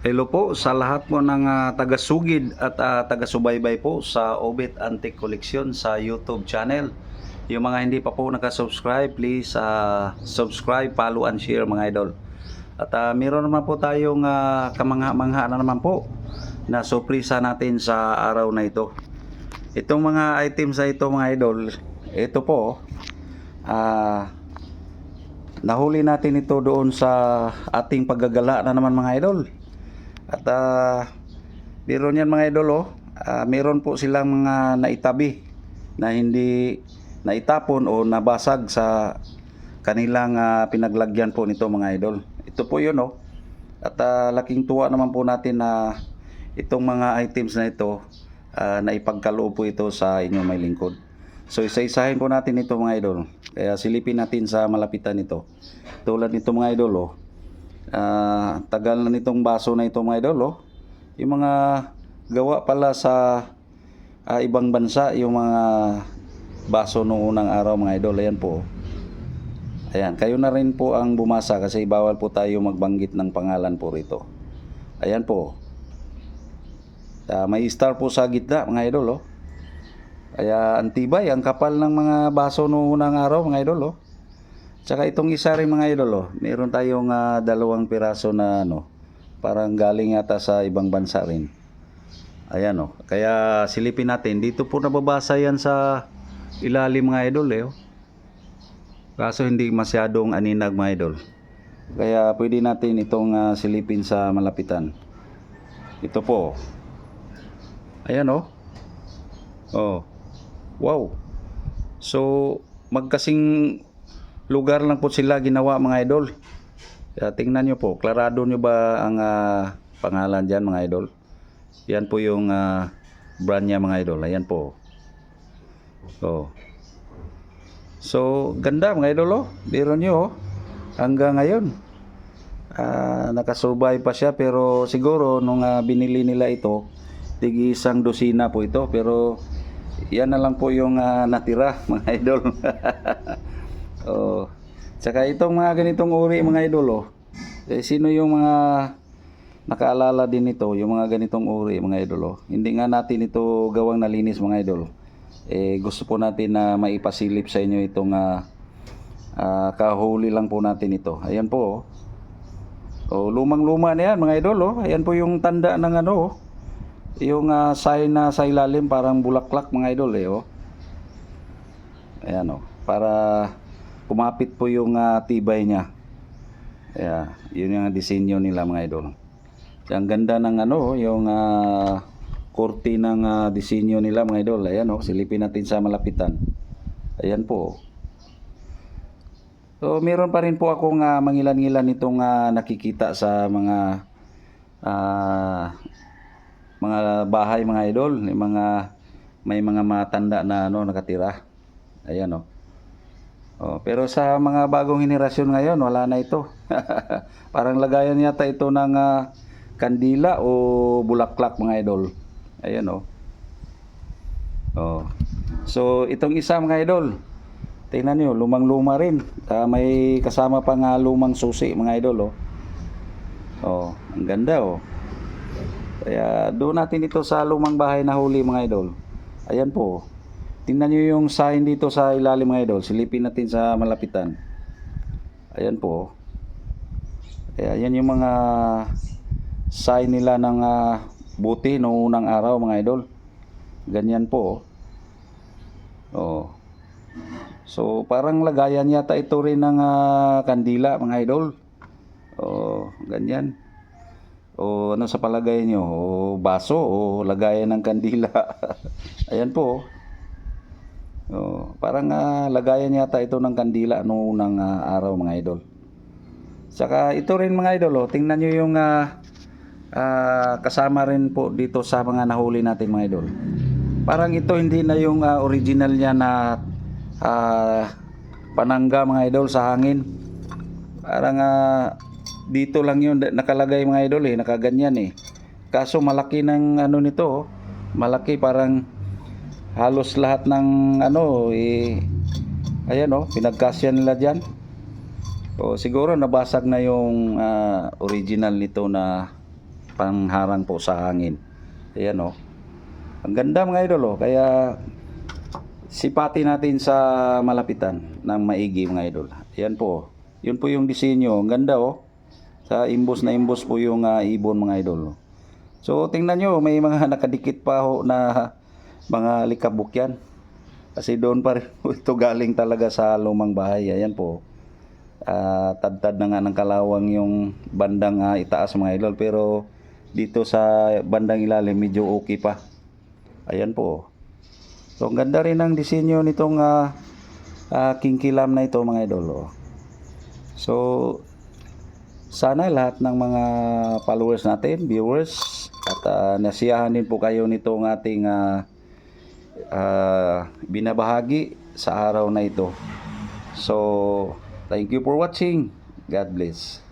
Hello po sa lahat po ng ah, taga-sugid at ah, taga-subaybay po sa Obit Antique Collection sa YouTube channel. Yung mga hindi pa po nakasubscribe, please ah, subscribe, follow and share mga idol. At ah, meron naman po tayong ah, kamangha-mangha na naman po na surpresa natin sa araw na ito. Itong mga items na ito mga idol, ito po ah nahuli natin ito doon sa ating paggagala na naman mga idol. At ah, meron yan mga idol oh, ah, meron po silang mga naitabi na hindi naitapon o nabasag sa kanilang ah, pinaglagyan po nito mga idol. Ito po yun oh. At ah, laking tuwa naman po natin na itong mga items na ito ah, na ipagkaloob po ito sa inyong may lingkod. So isa-isahin po natin ito mga idol. Kaya silipin natin sa malapitan nito. Tulad nito mga idol oh. Ah, tagal na nitong baso na ito mga idol oh. Yung mga gawa pala sa ah, ibang bansa yung mga baso noong unang araw mga idol. Ayan po. Ayan, kayo na rin po ang bumasa kasi bawal po tayo magbanggit ng pangalan po rito. Ayan po. Ah, may star po sa gitna mga idol oh. Kaya antibay, ang kapal ng mga baso noong unang araw mga idol oh. Tsaka itong isa rin mga idol oh, meron tayong ah, dalawang piraso na ano, parang galing yata sa ibang bansa rin. Ayan oh, kaya silipin natin. Dito po nababasa yan sa ilalim mga idol eh oh. Kaso hindi masyadong aninag mga idol. Kaya pwede natin itong ah, silipin sa malapitan. Ito po. Ayan oh. Oh. Wow. So, magkasing lugar lang po sila ginawa mga idol. Kaya tingnan nyo po, klarado nyo ba ang ah, pangalan dyan mga idol? Yan po yung ah, brand niya mga idol. Ayan po. Oh. So, ganda mga idol oh. Biro nyo oh. Hanggang ngayon. Ah, nakasurvive pa siya pero siguro nung ah, binili nila ito, tigi isang dosina po ito pero yan na lang po yung ah, natira mga idol. Tsaka itong mga ganitong uri mga idol oh. Eh, sino yung mga nakaalala din nito, yung mga ganitong uri mga idol oh. Hindi nga natin ito gawang nalinis mga idol. Eh gusto po natin na maipasilip sa inyo itong ah, ah, kahuli lang po natin ito. Ayan po oh. Oh, lumang-luma na yan mga idol oh. Ayan po yung tanda ng ano oh. Yung ah, sign na sa ilalim parang bulaklak mga idol eh oh. Ayan oh. Para kumapit po yung ah, tibay niya. Kaya yun yung disenyo nila mga idol. Ang ganda ng ano, yung ah, kurti ng ah, disenyo nila mga idol. Ayan oh, silipin natin sa malapitan. Ayan po. So, meron pa rin po akong ah, mangilan-ngilan nitong ah, nakikita sa mga ah, mga bahay mga idol, may mga may mga matanda na ano nakatira. Ayan oh. Oh, pero sa mga bagong henerasyon ngayon, wala na ito. Parang lagayan yata ito ng ah, kandila o bulaklak mga idol. Ayan oh. Oh. So, itong isa mga idol, tingnan nyo, lumang-luma rin. Ah, may kasama pa nga lumang susi mga idol oh. Oh, ang ganda oh. Kaya doon natin ito sa lumang bahay na huli mga idol. Ayan po. Tingnan nyo yung sign dito sa ilalim mga idol. Silipin natin sa malapitan. Ayan po. Kaya yan yung mga sign nila ng ah, buti noong unang araw mga idol. Ganyan po. Oh. So parang lagayan yata ito rin ng ah, kandila mga idol. Oh, ganyan. O ano sa palagay nyo? O baso o lagayan ng kandila. Ayan po. Oh, parang ah, lagayan yata ito ng kandila noong unang ah, araw mga idol. Saka ito rin mga idol, oh, tingnan nyo yung ah, ah, kasama rin po dito sa mga nahuli natin mga idol. Parang ito hindi na yung ah, original niya na ah, panangga mga idol sa hangin. Parang ah, dito lang yun nakalagay mga idol eh, nakaganyan eh. Kaso malaki ng ano nito, oh. malaki parang halos lahat ng ano eh ayan oh, pinagkasya nila diyan. O siguro nabasag na yung ah, original nito na pangharang po sa hangin. Ayan oh. Ang ganda mga idol oh. Kaya sipati natin sa malapitan ng maigi mga idol. Ayan po. oh. Yun po yung disenyo. Ang ganda oh. Sa imbos na imbos po yung ah, ibon mga idol. oh. So tingnan nyo, may mga nakadikit pa ho na mga likabok yan. Kasi doon pa rin ito galing talaga sa lumang bahay. Ayan po. Ah, tad-tad na nga ng kalawang yung bandang ah, itaas mga idol. Pero dito sa bandang ilalim medyo okay pa. Ayan po. So ang ganda rin ng disenyo nitong ah, ah, kingkilam na ito mga idol. oh. So sana lahat ng mga followers natin, viewers, at ah, nasiyahan din po kayo nitong ating ah, ah, binabahagi sa araw na ito. So, thank you for watching. God bless.